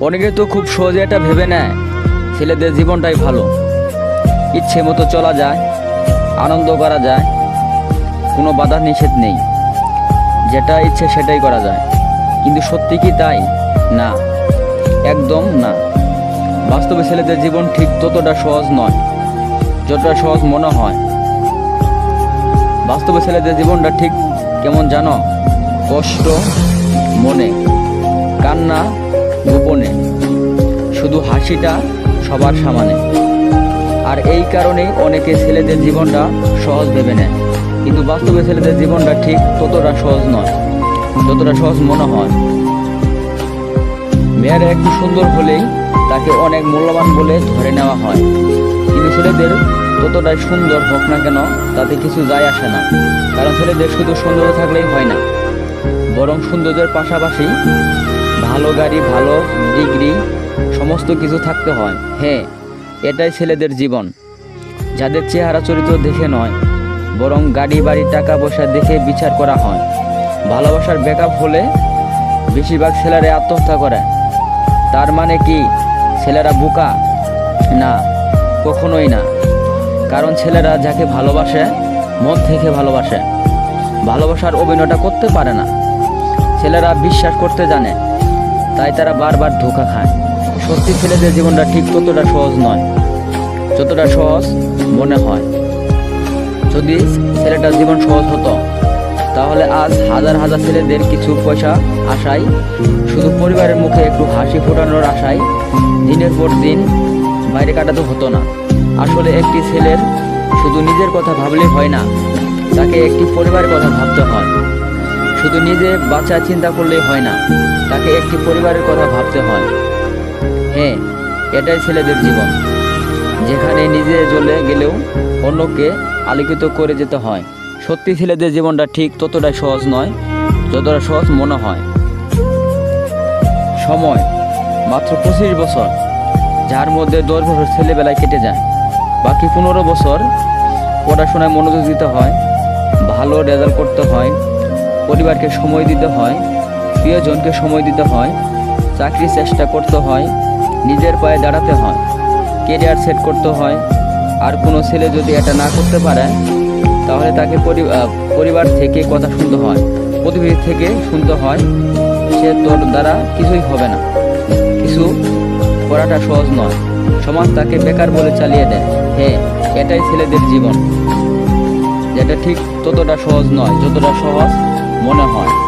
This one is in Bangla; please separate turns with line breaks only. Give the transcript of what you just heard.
অনেকে তো খুব সহজে এটা ভেবে নেয়। ছেলেদের জীবনটাই ভালো। ইচ্ছে মতো চলা যায়, আনন্দ করা যায়, কোনো বাধা নিষেধ নেই। যেটা ইচ্ছে সেটাই করা যায়। কিন্তু সত্যি কি তাই? না। একদম না। বাস্তবে ছেলেদের জীবন ঠিক ততটা সহজ নয়, যতটা সহজ মনে হয়। বাস্তবে ছেলেদের জীবনটা ঠিক কেমন জানো? কষ্ট, মনে। কান্না গোপনে। শুধু হাসিটা সবার সামানে। আর এই কারণেই অনেকে ছেলেদের জীবনটা সহজ ভেবে নেয়। কিন্তু বাস্তবে ছেলেদের জীবনটা ঠিক ততটা সহজ নয় যতটা সহজ মনে হয়। মেয়েরা একটু সুন্দর হলেই তাকে অনেক মূল্যবান বলে ধরে নেওয়া হয়। কিন্তু ছেলেদের ততটাই সুন্দর হোক না কেন তাতে কিছু যায় আসে না। কারণ ছেলেদের শুধু সুন্দর থাকলেই হয় না, বরং সৌন্দর্যের পাশাপাশি ভালো গাড়ি, ভালো ডিগ্রি, সমস্ত কিছু থাকতে হয়। হ্যাঁ এটাই ছেলেদের জীবন। যাদের চেহারা চরিত্র দেখে নয়, বরং গাড়ি, বাড়ি, টাকা পয়সা দেখে বিচার করা হয়। ভালোবাসার ব্যাকআপ হলে বেশিরভাগ ছেলেরা আত্মহত্যা করে। তার মানে কি, ছেলেরা বোকা? না, কখনোই না। কারণ ছেলেরা যাকে ভালোবাসে, মন থেকে ভালোবাসে। ভালোবাসার অভিনয়টা করতে পারে না। ছেলেরা বিশ্বাস করতে জানে। তাই তারা বারবার ধোকা খায়। সত্যি ছেলেদের জীবনটা ঠিক ততটা সহজ নয়, যতটা সহজ মনে হয়। যদি ছেলেটার জীবন সহজ হতো, তাহলে আজ হাজার হাজার ছেলেদের কিছু পয়সা আশায়, শুধু পরিবারের মুখে একটু হাসি ফোটানোর আশায় দিনের পর দিন বাইরে কাটাতে হতো না। আসলে একটি ছেলের শুধু নিজের কথা ভাবলেই হয় না, তাকে একটি পরিবারের কথা ভাবতে হয়। শুধু নিজে বাচ্চা চিন্তা করলেই হয় না, তাকে একটি পরিবারের কথা ভাবতে হয়। হ্যাঁ এটাই ছেলেদের জীবন। যেখানে নিজে জ্বলে গেলেও অন্যকে আলোকিত করে যেতে হয়। সত্যি ছেলেদের জীবনটা ঠিক ততটাই সহজ নয়, যতটা সহজ মনে হয়। সময়, মাত্র পঁচিশ বছর, যার মধ্যে দশ বছর ছেলেবেলায় কেটে যায়। বাকি পনেরো বছর পড়াশোনায় মনোযোগ দিতে হয়, ভালো রেজাল্ট করতে হয় পরিবারকে সময় দিতে হয়, প্রিয়জনকে সময় দিতে হয় চাকরির চেষ্টা করতে হয়, নিজের পায়ে দাঁড়াতে হয় কেরিয়ার সেট করতে হয়। আর কোনো ছেলে যদি এটা না করতে পারে, তাহলে তাকে পরিবার থেকে কথা শুনতে হয়, প্রতিবেশী থেকে শুনতে হয়, সে তোর দ্বারা কিছুই হবে না। কিছু করাটা সহজ নয়। সমাজ তাকে বেকার বলে চালিয়ে দেয়। হ্যাঁ এটাই ছেলেদের জীবন। যেটা ঠিক ততটা সহজ নয়, যতটা সহজ মনে হয়।